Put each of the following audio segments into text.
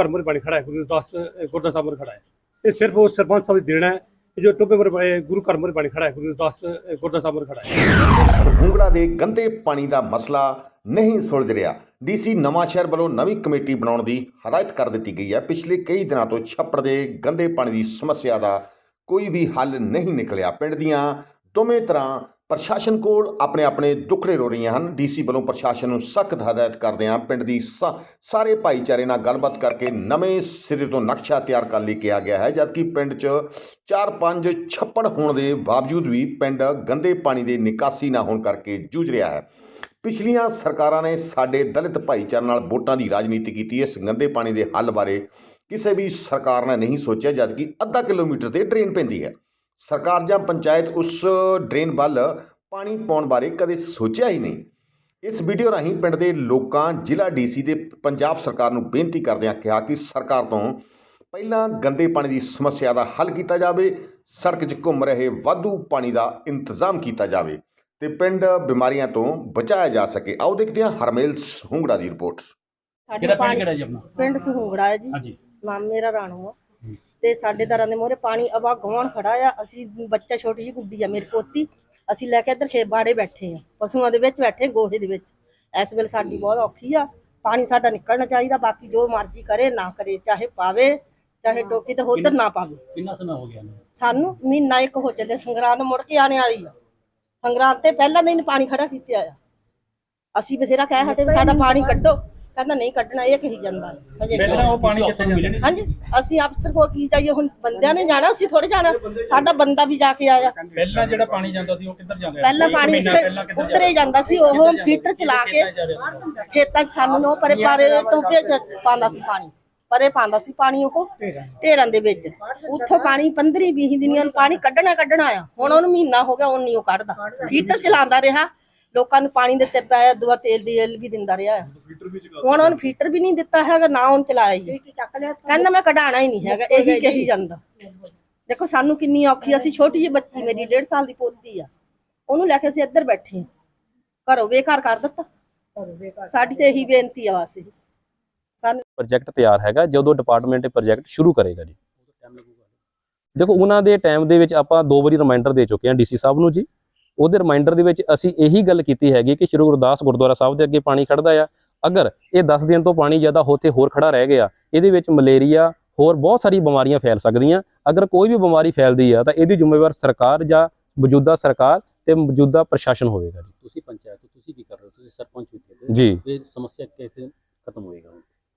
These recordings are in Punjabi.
ਘਰ ਮੁਰੇ ਪਾਣੀ ਖੜਾ ਹੈ, ਗੁਰੂ ਦਾਸ ਗੁਰਦਾਸ ਸਾਹਿਬ ਮੁਰੇ ਖੜਾ ਹੈ। ਇਹ ਸਿਰਫ ਉਹ ਸਰਪੰਚ ਸਾਹਿਬ ਦੀ ਦੇਣਾ ਹੈ ਜੋ ਟੋਪੇ ਮੁਰੇ ਗੁਰੂ ਘਰ ਮੁਰੇ ਪਾਣੀ ਖੜਾ ਹੈ, ਗੁਰੂ ਦਾਸ ਗੁਰਦਾਸ ਸਾਹਿਬ ਮੁਰੇ ਖੜਾ ਹੈ। ਭੂੰਗੜਾ ਦੇ ਗੰਦੇ ਪਾਣੀ ਦਾ ਮਸਲਾ ਨਹੀਂ ਸੁਲਝ ਰਿਹਾ। ਡੀਸੀ ਨਵਾਂਸ਼ਹਿਰ ਵੱਲੋਂ ਨਵੀਂ ਕਮੇਟੀ ਬਣਾਉਣ ਦੀ ਹਦਾਇਤ ਕਰ ਦਿੱਤੀ ਗਈ ਹੈ। ਪਿਛਲੇ ਕਈ ਦਿਨਾਂ ਤੋਂ ਛੱਪੜ ਦੇ ਗੰਦੇ ਪਾਣੀ ਦੀ ਸਮੱਸਿਆ ਦਾ ਕੋਈ ਵੀ ਹੱਲ ਨਹੀਂ ਨਿਕਲਿਆ। ਪਿੰਡ ਦੀਆਂ ਦੋਵੇਂ ਤਰ੍ਹਾਂ ਪ੍ਰਸ਼ਾਸਨ ਕੋਲ ਆਪਣੇ ਆਪਣੇ ਦੁੱਖੜੇ ਰੋ ਰਹੀਆਂ ਹਨ। ਡੀਸੀ ਵੱਲੋਂ ਪ੍ਰਸ਼ਾਸਨ ਨੂੰ ਸਖਤ ਹਦਾਇਤ ਕਰਦਿਆਂ ਪਿੰਡ ਦੀ ਸਾ- ਸਾਰੇ ਭਾਈਚਾਰੇ ਨਾਲ ਗੱਲਬਾਤ ਕਰਕੇ ਨਵੇਂ ਸਿਰੇ ਤੋਂ ਨਕਸ਼ਾ ਤਿਆਰ ਕਰਨ ਲਈ ਕਿਹਾ ਗਿਆ ਹੈ। ਜਦਕਿ ਪਿੰਡ 'ਚ ਚਾਰ ਪੰਜ ਛੱਪੜ ਹੋਣ ਦੇ ਬਾਵਜੂਦ ਵੀ ਪਿੰਡ ਗੰਦੇ ਪਾਣੀ ਦੇ ਨਿਕਾਸੀ ਨਾ ਹੋਣ ਕਰਕੇ ਜੂਝ ਰਿਹਾ ਹੈ। ਪਿਛਲੀਆਂ ਸਰਕਾਰਾਂ ਨੇ ਸਾਡੇ ਦਲਿਤ ਭਾਈਚਾਰੇ ਨਾਲ ਵੋਟਾਂ ਦੀ ਰਾਜਨੀਤੀ ਕੀਤੀ। ਇਸ ਗੰਦੇ ਪਾਣੀ ਦੇ ਹੱਲ ਬਾਰੇ ਕਿਸੇ ਵੀ ਸਰਕਾਰ ਨੇ ਨਹੀਂ ਸੋਚਿਆ, ਜਦਕਿ ਅੱਧਾ ਕਿਲੋਮੀਟਰ ਤੇ ਡਰੇਨ ਪੈਂਦੀ ਹੈ। ਸਰਕਾਰ ਜਾਂ ਪੰਚਾਇਤ ਉਸ ਡਰੇਨ ਵੱਲ ਪਾਣੀ ਪਾਉਣ ਬਾਰੇ ਕਦੇ ਸੋਚਿਆ ਹੀ ਨਹੀਂ। ਇਸ ਵੀਡੀਓ ਰਾਹੀਂ ਪਿੰਡ ਦੇ ਲੋਕਾਂ ਜ਼ਿਲ੍ਹਾ ਡੀਸੀ ਤੇ ਪੰਜਾਬ ਸਰਕਾਰ ਨੂੰ ਬੇਨਤੀ ਕਰਦਿਆਂ ਕਿਹਾ ਕਿ ਸਰਕਾਰ ਤੋਂ ਪਹਿਲਾਂ ਗੰਦੇ ਪਾਣੀ ਦੀ ਸਮੱਸਿਆ ਦਾ ਹੱਲ ਕੀਤਾ ਜਾਵੇ ਸੜਕ 'ਚ ਘੁੰਮ ਰਹੇ ਵਾਧੂ ਪਾਣੀ ਦਾ ਇੰਤਜ਼ਾਮ ਕੀਤਾ ਜਾਵੇ ਤੇ ਪਿੰਡ ਬਿਮਾਰੀਆਂ ਤੋਂ ਬਚਾਇਆ ਜਾ ਸਕੇ। ਆਓ ਦੇਖਦੇ ਹਾਂ ਹਰਮੇਲ ਹੁੰਗੜਾ ਦੀ ਰਿਪੋਰਟ। ਸਾਡੇ ਕਿਹੜਾ ਪਿੰਡ ਕਿਹੜਾ ਜੀ ਆਪਣਾ? ਪਿੰਡ ਸਹੂੰਗੜਾ ਹੈ ਜੀ। ਹਾਂਜੀ। ਨਾਮ ਮੇਰਾ ਰਾਣੂ ਆ। ਤੇ ਸਾਡੇ ਦਰਾਂ ਦੇ ਮੋਰੇ ਪਾਣੀ ਅਵਾ ਗਵਾਣ ਖੜਾ ਆ। ਅਸੀਂ ਬੱਚਾ ਛੋਟੀ ਜਿਹੀ ਗੁੱਡੀ ਆ ਮੇਰੀ ਪੋਤੀ। ਅਸੀਂ ਲੈ ਕੇ ਇੱਧਰ ਖੇ ਬਾੜੇ ਬੈਠੇ ਆ। ਪਸ਼ੂਆਂ ਦੇ ਵਿੱਚ ਬੈਠੇ ਗੋਹੇ ਦੇ ਵਿੱਚ। ਇਸ ਵੇਲੇ ਸਾਡੀ ਬਹੁਤ ਔਖੀ ਆ। ਪਾਣੀ ਸਾਡਾ ਨਿਕਲਣਾ ਚਾਹੀਦਾ ਬਾਕੀ ਜੋ ਮਰਜ਼ੀ ਕਰੇ ਨਾ ਕਰੇ ਚਾਹੇ ਪਾਵੇ ਚਾਹੇ ਟੋਕੀ ਤੇ ਉਧਰ ਨਾ ਪਾਵੇ। ਕਿੰਨਾ ਸਮਾਂ ਹੋ ਗਿਆ? ਸਾਨੂੰ ਮਹੀਨਾ ਇੱਕ ਹੋ ਚੱਲੇ ਸੰਗਰਾਂਦ ਮੁੜ ਕੇ ਆਣੇ ਵਾਲੀ ਆ। ਸੰਗਰਾਂਦ ਤੇ ਪਹਿਲਾਂ ਦਿਨ ਪਾਣੀ ਖੜਾ ਕੀਤਾ ਆ। ਅਸੀਂ ਬਥੇਰਾ ਕਹਿ ਹਟੇ ਸਾਡਾ ਪਾਣੀ ਕੱਢੋ। ਕਹਿੰਦਾ ਨਹੀਂ ਕੱਢਣਾ ਇਹ ਕਹੀ ਜਾਂਦਾ ਹੈ। ਹਜੇ ਪਹਿਲਾਂ ਉਹ ਪਾਣੀ ਕਿੱਥੇ ਮਿਲਿਆ ਨਹੀਂ ਹਾਂਜੀ ਅਸੀਂ ਅਫਸਰ ਕੋਲ ਕੀ ਚਾਹੀਏ ਹੁਣ ਬੰਦਿਆਂ ਨੇ ਜਾਣਾ ਅਸੀਂ ਥੋੜੇ ਜਾਣਾ। ਸਾਡਾ ਬੰਦਾ ਵੀ ਜਾ ਕੇ ਆਇਆ। ਪਹਿਲਾਂ ਜਿਹੜਾ ਪਾਣੀ ਜਾਂਦਾ ਸੀ ਉਹ ਕਿੱਧਰ ਜਾਂਦਾ ਪਹਿਲਾਂ ਪਾਣੀ ਉੱਥੇ ਉਤਰੇ ਜਾਂਦਾ ਸੀ? ਉਹ ਸੀ? ਚਲਾ ਕੇ ਖੇਤਾਂ 'ਚ ਸਾਨੂੰ ਨੋ ਪਰੇ ਪਾਰੇ ਟੋਪੇ 'ਚ ਪਾਉਂਦਾ ਸੀ ਪਾਣੀ। ਪਰੇ ਪਾਉਂਦਾ ਸੀ ਪਾਣੀ ਉਹ ਢੇਰਾਂ। ਦੇ ਵਿੱਚ। ਉੱਥੋਂ ਪਾਣੀ 15 20 ਦਿਨਾਂ ਨੂੰ ਪਾਣੀ ਕੱਢਣਾ ਕੱਢਣਾ ਆ। ਹੁਣ ਉਹਨੂੰ ਮਹੀਨਾ ਹੋ ਗਿਆ ਉਹ ਨਹੀਂ ਉਹ ਕੱਢਦਾ। ਫੀਟਰ ਚਲਾਉਂਦਾ ਰਿਹਾ। ਲੋਕਾਂ ਨੂੰ ਪਾਣੀ ਦਿੱਤੇ ਪਿਆ ਦੁਆ ਤੇਲ ਦੀ ਐਲ ਵੀ ਦਿੰਦਾ ਰਿਹਾ। ਹੁਣ ਉਹਨੂੰ ਫੀਟਰ ਵੀ ਨਹੀਂ ਦਿੱਤਾ ਹੈਗਾ ਨਾ ਉਹਨ ਚਲਾਇਆ ਹੀ। ਕਹਿੰਦਾ ਮੈਂ ਕਢਾਣਾ ਹੀ ਨਹੀਂ ਹੈਗਾ ਇਹੀ ਕਹੀ ਜਾਂਦਾ। ਦੇਖੋ ਸਾਨੂੰ ਕਿੰਨੀ ਔਖੀ ਅਸੀਂ ਛੋਟੀ ਜਿਹੀ ਬੱਚੀ ਮੇਰੀ 1.5 ਸਾਲ ਦੀ ਪੋਤੀ ਆ। ਉਹਨੂੰ ਲੈ ਕੇ ਅਸੀਂ ਇੱਧਰ ਬੈਠੇ ਹਾਂ। ਘਰੋਂ ਬੇਘਰ ਕਰ ਦਿੱਤਾ। ਸਾਡੀ ਤੇ ਇਹੀ ਬੇਨਤੀ ਆ ਜੀ ਸਾਨੂੰ ਪ੍ਰੋਜੈਕਟ ਤਿਆਰ ਹੈਗਾ ਜਦੋਂ ਡਿਪਾਰਟਮੈਂਟ ਇਹ ਪ੍ਰੋਜੈਕਟ ਸ਼ੁਰੂ ਕਰੇਗਾ ਜੀ। ਦੇਖੋ ਉਹਨਾਂ ਦੇ ਟਾਈਮ ਦੇ ਵਿੱਚ ਆਪਾਂ ਦੋ ਵਾਰੀ ਰਿਮਾਈਂਡਰ ਦੇ ਚੁੱਕੇ ਹਾਂ ਡੀਸੀ ਸਾਹਿਬ ਨੂੰ ਜੀ। ਉਹਦੇ ਰਿਮਾਈਂਡਰ ਦੇ ਵਿੱਚ ਅਸੀਂ ਇਹੀ ਗੱਲ ਕੀਤੀ ਹੈਗੀ ਕਿ ਸ਼੍ਰੀ ਗੁਰਦਾਸ ਗੁਰਦੁਆਰਾ ਸਾਹਿਬ ਦੇ ਅੱਗੇ ਪਾਣੀ ਖੜਦਾ ਆ। ਅਗਰ ਇਹ 10 ਦਿਨ ਤੋਂ ਪਾਣੀ ਜ਼ਿਆਦਾ ਹੋਤੇ ਹੋਰ ਖੜਾ ਰਹਿ ਗਿਆ ਇਹਦੇ ਵਿੱਚ ਮਲੇਰੀਆ ਹੋਰ ਬਹੁਤ ਸਾਰੀ ਬਿਮਾਰੀਆਂ ਫੈਲ ਸਕਦੀਆਂ। ਅਗਰ ਕੋਈ ਵੀ ਬਿਮਾਰੀ ਫੈਲਦੀ ਆ ਤਾਂ ਇਹਦੀ ਜ਼ਿੰਮੇਵਾਰ ਸਰਕਾਰ ਜਾਂ ਮੌਜੂਦਾ ਸਰਕਾਰ ਤੇ ਮੌਜੂਦਾ ਪ੍ਰਸ਼ਾਸਨ ਹੋਵੇਗਾ ਜੀ। ਤੁਸੀਂ ਪੰਚਾਇਤ ਤੁਸੀਂ ਕੀ ਕਰ ਰਹੇ ਹੋ? ਤੁਸੀਂ ਸਰਪੰਚ ਹੋ। ਜੀ। ਇਹ ਸਮੱਸਿਆ ਕਿਵੇਂ ਖਤਮ ਹੋਏਗਾ?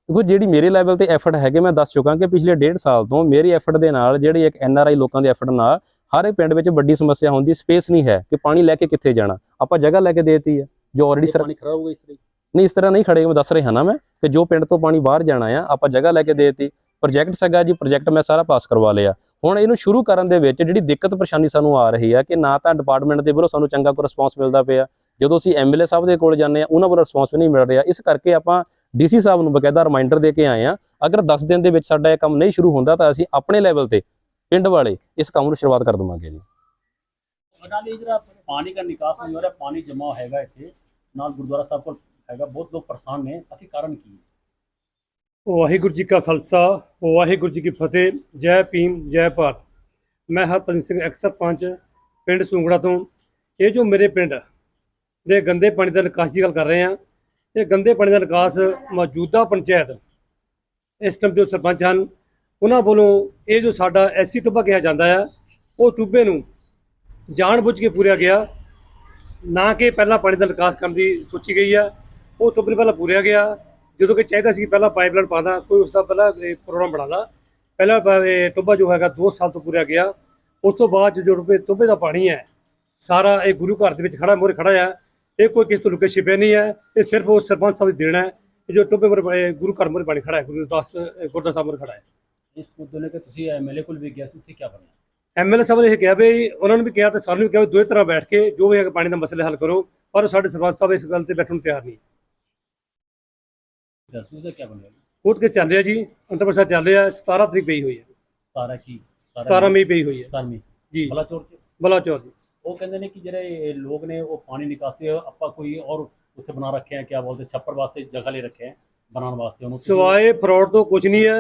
ਦੇਖੋ ਜਿਹੜੀ ਮੇਰੇ ਲੈਵਲ ਤੇ ਐਫਰਟ ਹੈਗੇ ਮੈਂ ਦੱਸ ਚੁੱਕਾ ਕਿ ਪਿਛਲੇ ਡੇਢ ਸਾਲ ਤੋਂ ਮੇਰੀ ਐਫਰਟ ਦੇ ਨਾਲ ਜਿਹੜੀ ਇੱਕ ਐਨ ਆਰ ਆਈ ਲੋਕਾਂ ਦੇ ਐਫਰਟ ਨਾਲ ਹਰ ਇੱਕ ਪਿੰਡ ਵਿੱਚ ਵੱਡੀ ਸਮੱਸਿਆ ਹੁੰਦੀ ਸਪੇਸ ਨਹੀਂ ਹੈ ਕਿ ਪਾਣੀ ਲੈ ਕੇ ਕਿੱਥੇ ਜਾਣਾ। ਆਪਾਂ ਜਗ੍ਹਾ ਲੈ ਕੇ ਦੇਤੀ ਹੈ ਜੋ ਆਲਰੇਡੀ ਪਾਣੀ ਖੜਾ ਹੋਊਗਾ ਇਸ ਲਈ। ਨਹੀਂ ਇਸ ਤਰ੍ਹਾਂ ਨਹੀਂ ਖੜੇ ਮੈਂ ਦੱਸ ਰਿਹਾ ਨਾ ਮੈਂ ਕਿ ਜੋ ਪਿੰਡ ਤੋਂ ਪਾਣੀ ਬਾਹਰ ਜਾਣਾ ਆ ਆਪਾਂ ਜਗ੍ਹਾ ਲੈ ਕੇ ਦੇਤੀ। ਪ੍ਰੋਜੈਕਟ ਸੀਗਾ ਜੀ ਪ੍ਰੋਜੈਕਟ ਮੈਂ ਸਾਰਾ ਪਾਸ ਕਰਵਾ ਲਿਆ। ਹੁਣ ਇਹਨੂੰ ਸ਼ੁਰੂ ਕਰਨ ਦੇ ਵਿੱਚ ਜਿਹੜੀ ਦਿੱਕਤ ਪਰੇਸ਼ਾਨੀ ਸਾਨੂੰ ਆ ਰਹੀ ਆ ਕਿ ਨਾ ਤਾਂ ਡਿਪਾਰਟਮੈਂਟ ਦੇ ਵੱਲੋਂ ਸਾਨੂੰ ਚੰਗਾ ਕੋਈ ਰਿਸਪੌਂਸ ਮਿਲਦਾ ਪਿਆ। ਜਦੋਂ ਅਸੀਂ ਐਮਐਲਏ ਸਾਹਿਬ ਦੇ ਕੋਲ ਜਾਂਦੇ ਆ ਉਹਨਾਂ ਵੱਲੋਂ ਰਿਸਪੌਂਸ ਨਹੀਂ ਮਿਲ ਰਿਹਾ। ਇਸ ਕਰਕੇ ਆਪਾਂ ਡੀਸੀ ਸਾਹਿਬ ਨੂੰ ਬਕਾਇਦਾ ਰਿਮਾਈਂਡਰ ਦੇ ਕੇ ਆਏ ਆ ਅਗਰ 10 ਦਿਨ ਦੇ ਵਿੱਚ ਸਾਡਾ ਇਹ ਕੰਮ ਨਹੀਂ ਸ਼ੁਰੂ ਹੁੰਦਾ ਤਾਂ ਅਸੀਂ ਆਪਣੇ ਲੈਵਲ ਤੇ ਪਿੰਡ ਵਾਲੇ ਇਸ ਕੰਮ ਨੂੰ ਸ਼ੁਰੂਆਤ ਕਰ ਦਵਾਂਗੇ ਜੀ। ਲਈ ਜਿਹੜਾ ਪਾਣੀ ਦਾ ਨਿਕਾਸ ਨਹੀਂ ਹੋ ਰਿਹਾ ਪਾਣੀ ਜਮਾ ਹੈਗਾ ਇੱਥੇ ਨਾਲ ਗੁਰਦੁਆਰਾ ਸਾਹਿਬ ਕੋਲ ਹੈਗਾ ਬਹੁਤ ਲੋਕ ਪਰੇਸ਼ਾਨ ਨੇ ਅਖੀ ਕਾਰਨ ਕੀ ਹੈ? ਵਾਹਿਗੁਰੂ ਜੀ ਕਾ ਖਾਲਸਾ ਵਾਹਿਗੁਰੂ ਜੀ ਕੀ ਫਤਿਹ ਜੈ ਭੀਮ ਜੈ ਭਾਰਤ। ਮੈਂ ਹਰਪ੍ਰੀਤ ਸਿੰਘ ਐਕਸ ਸਰਪੰਚ ਪਿੰਡ ਸੂੰਗੜਾ ਤੋਂ। ਇਹ ਜੋ ਮੇਰੇ ਪਿੰਡ ਦੇ ਗੰਦੇ ਪਾਣੀ ਦਾ ਨਿਕਾਸ ਦੀ ਗੱਲ ਕਰ ਰਹੇ ਹਾਂ ਇਹ ਗੰਦੇ ਪਾਣੀ ਦਾ ਨਿਕਾਸ ਮੌਜੂਦਾ ਪੰਚਾਇਤ ਇਸ ਟਾਈਮ ਦੇ ਸਰਪੰਚ ਹਨ। ਉਹਨਾਂ ਵੱਲੋਂ ਇਹ ਜੋ ਸਾਡਾ ਐਸੀ ਟੁੱਬਾ ਕਿਹਾ ਜਾਂਦਾ ਆ, ਉਹ ਟੁੱਬੇ ਨੂੰ ਜਾਣ ਬੁੱਝ ਕੇ ਪੂਰਿਆ ਗਿਆ। ਨਾ ਕਿ ਪਹਿਲਾਂ ਪਾਣੀ ਦਾ ਨਿਕਾਸ ਕਰਨ ਦੀ ਸੋਚੀ ਗਈ ਆ। ਉਹ ਟੁੱਬੇ ਨੂੰ ਪਹਿਲਾਂ ਪੂਰਿਆ ਗਿਆ। ਜਦੋਂ ਕਿ ਚਾਹੀਦਾ ਸੀ ਪਹਿਲਾਂ ਪਾਈਪਲਾਈਨ ਪਾਦਾ ਕੋਈ ਉਸ ਦਾ ਪਹਿਲਾਂ ਪ੍ਰੋਗਰਾਮ ਬਣਾ ਬਣਾਦਾ ਪਹਿਲਾਂ ਟੁੱਬਾ ਜੋ ਹੈਗਾ 2 ਸਾਲ ਤੋਂ ਪੂਰਿਆ ਗਿਆ। ਉਸ ਤੋਂ ਬਾਅਦ 'ਚ ਜੋ ਟੁੱਬੇ ਟੁੱਬੇ ਦਾ ਪਾਣੀ ਹੈ, ਸਾਰਾ ਇਹ ਗੁਰੂ ਘਰ ਦੇ ਵਿੱਚ ਖੜਾ ਮੋਰੇ ਖੜਾ ਆ। ਇਹ ਕੋਈ ਕਿਸੇ ਤੋਂ ਲੁਕੇ ਛਿਪੇ ਨਹੀਂ ਹੈ ਇਹ ਸਿਰਫ ਉਹ ਸਰਪੰਚ ਸਾਹਿਬ ਦੀ ਦੇਣਾ ਹੈ। ਜੋ ਟੁੱਬੇ ਮੋਰੇ ਗੁਰੂ ਘਰ ਮੋਰੇ ਪਾਣੀ ਖੜਾ ਹੈ, ਗੁਰੂ ਦਾਸ, ਗੁਰਦਾਸ ਸਾਹਿਬ ਮੋਰੇ ਖੜਾ ਹੈ। ਇਸ ਮੁੱਦੇ ਨੇ ਕਿ ਤੁਸੀਂ ਐਮਐਲਏ ਕੋਲ ਵੀ ਗਿਆ ਸੀ ਉੱਥੇ ਕੀ ਬਣਿਆ? ਐਮਐਲਏ ਸਾਹਿਬ ਨੇ ਇਹ ਕਿਹਾ ਵੀ ਉਹਨਾਂ ਨੂੰ ਵੀ ਕਿਹਾ ਤੇ ਸਾਨੂੰ ਵੀ ਕਿਹਾ ਵੀ ਦੋਵੇਂ ਤਰ੍ਹਾਂ ਬੈਠ ਕੇ ਜੋ ਵੀ ਹੈ ਪਾਣੀ ਦਾ ਮਸਲੇ ਹੱਲ ਕਰੋ ਪਰ ਸਾਡੇ ਸਰਪੰਚ ਸਾਹਿਬ ਇਸ ਗੱਲ ਤੇ ਬੈਠਣ ਨੂੰ ਤਿਆਰ ਨਹੀਂ। ਦੱਸੋ ਉਹਦਾ ਕੀ ਬਣਿਆ? ਕੋਰਟ ਕੇ ਚੱਲ ਰਿਹਾ ਜੀ ਅੰਤਰ ਪ੍ਰਸਾਦ ਚੱਲ ਰਿਹਾ 17 ਤਰੀਕ ਪਈ ਹੋਈ ਹੈ। 17 ਕੀ? 17 ਮਈ ਪਈ ਹੋਈ ਹੈ। 17 ਮਈ। ਜੀ। ਬਲਾਚੌਰ ਚ? ਬਲਾਚੌਰ ਜੀ। ਉਹ ਕਹਿੰਦੇ ਨੇ ਕਿ ਜਿਹੜੇ ਲੋਕ ਨੇ ਉਹ ਪਾਣੀ ਨਿਕਾਸੀ ਆਪਾਂ ਕੋਈ ਔਰ ਉੱਥੇ ਬਣਾ ਰੱਖੇ ਆ ਕਿਆ ਬੋਲਦੇ ਛੱਪੜ ਵਾਸਤੇ ਜਗ੍ਹਾ ਲੈ ਰੱਖੇ ਹੈ ਬਣਾਉਣ ਵਾਸਤੇ ਉਹਨੂੰ। ਸਿਵਾਏ ਫਰਾਡ ਤੋਂ ਕੁਝ ਨਹੀਂ ਹੈ